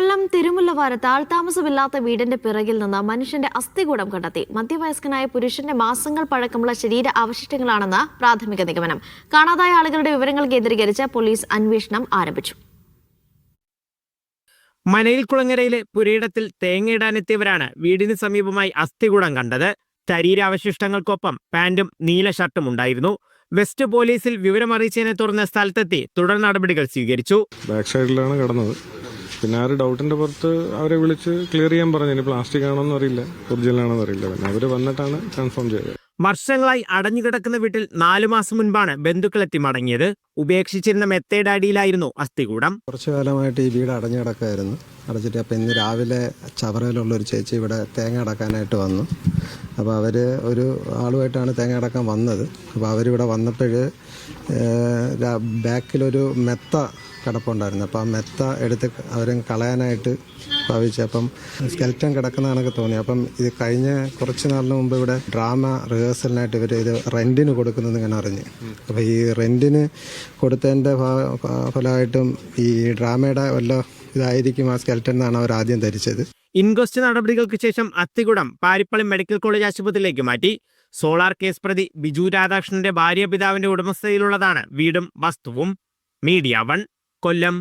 കൊല്ലം തിരുമുല്ലവാരത്ത് ആൾതാമസമില്ലാത്ത വീടിന്റെ പിറകിൽ നിന്ന് മനുഷ്യന്റെ അസ്ഥികൂടം കണ്ടെത്തി. മധ്യവയസ്കനായ പുരുഷന്റെ മാസങ്ങൾ പഴക്കമുള്ള ശരീര അവശിഷ്ടങ്ങളാണെന്ന് പ്രാഥമിക നിഗമനം. കാണാതായ ആളുകളുടെ വിവരങ്ങൾ കേന്ദ്രീകരിച്ച് പോലീസ് അന്വേഷണം ആരംഭിച്ചു. മനയിൽ കുളങ്ങരയിലെ പുരയിടത്തിൽ തേങ്ങയിടാനെത്തിയവരാണ് വീടിന് സമീപമായി അസ്ഥികൂടം കണ്ടത്. ശരീരാവശിഷ്ടങ്ങൾക്കൊപ്പം പാന്റും നീല ഷർട്ടും ഉണ്ടായിരുന്നു. വെസ്റ്റ് പോലീസിൽ വിവരമറിയിച്ചതിനെ തുടർന്ന് സ്ഥലത്തെത്തി തുടർ നടപടികൾ സ്വീകരിച്ചു. ബാക്ക് സൈഡിലാണ് കിടന്നത്. പിന്നെ ആ ഒരു ഡൗട്ടിന്റെ പുറത്ത് അവരെ വിളിച്ച് ക്ലിയർ ചെയ്യാൻ പറഞ്ഞു. ഇനി പ്ലാസ്റ്റിക് ആണോന്ന് അറിയില്ല. ഒറിജിനൽ ആണോന്ന് അറിയില്ല. പിന്നെ അവർ വന്നിട്ടാണ് കൺഫേം ചെയ്തത്. വർഷങ്ങളായി അടഞ്ഞുകിടക്കുന്ന വീട്ടിൽ നാലു മാസം മുൻപാണ് ബന്ധുക്കളെത്തി മടങ്ങിയത്. ഉപേക്ഷിച്ചിരുന്ന മെത്തേഡ് അടിയിലായിരുന്നു അസ്ഥികൂടം. കുറച്ചു കാലമായിട്ട് ഈ വീട് അടഞ്ഞു കിടക്കായിരുന്നു അടച്ചിട്ട് അപ്പോൾ ഇന്ന് രാവിലെ ചവറയിലുള്ള ഒരു ചേച്ചി ഇവിടെ തേങ്ങ അടക്കാനായിട്ട് വന്നു. അപ്പോൾ അവർ ഒരു ആളുമായിട്ടാണ് തേങ്ങ അടക്കാൻ വന്നത്. അപ്പോൾ അവരിവിടെ വന്നപ്പോൾ ബാക്കിലൊരു മെത്ത കിടപ്പുണ്ടായിരുന്നു. അപ്പോൾ ആ മെത്ത എടുത്ത് അവരും കളയാനായിട്ട് ഭാവിച്ചു അപ്പം സ്കെൽറ്റൻ കിടക്കുന്ന കണക്ക് തോന്നി. അപ്പം ഇത് കഴിഞ്ഞ കുറച്ച് നാളിന് മുമ്പ് ഇവിടെ ഡ്രാമ റിഹേഴ്സലിനായിട്ട് ഇവർ ഇത് റെന്റിന് കൊടുക്കുന്നത് ഞാൻ അറിഞ്ഞു. അപ്പോൾ ഈ റെന്റിന് കൊടുത്തതിന്റെ ഫലമായിട്ടും ഈ ഡ്രാമയുടെ വല്ല ഇതായിരിക്കും ആ സ്കെൽറ്റൻ എന്നാണ് അവർ ആദ്യം ധരിച്ചത്. ഇൻക്വസ്റ്റ് നടപടികൾക്ക് ശേഷം അത്തികുടം പാരിപ്പള്ളി മെഡിക്കൽ കോളേജ് ആശുപത്രിയിലേക്ക് മാറ്റി. സോളാർ കേസ് പ്രതി ബിജു രാധാകൃഷ്ണന്റെ ഭാര്യ പിതാവിന്റെ ഉടമസ്ഥതയിലുള്ളതാണ് വീടും വസ്തുവും. Media one. കൊല്ലം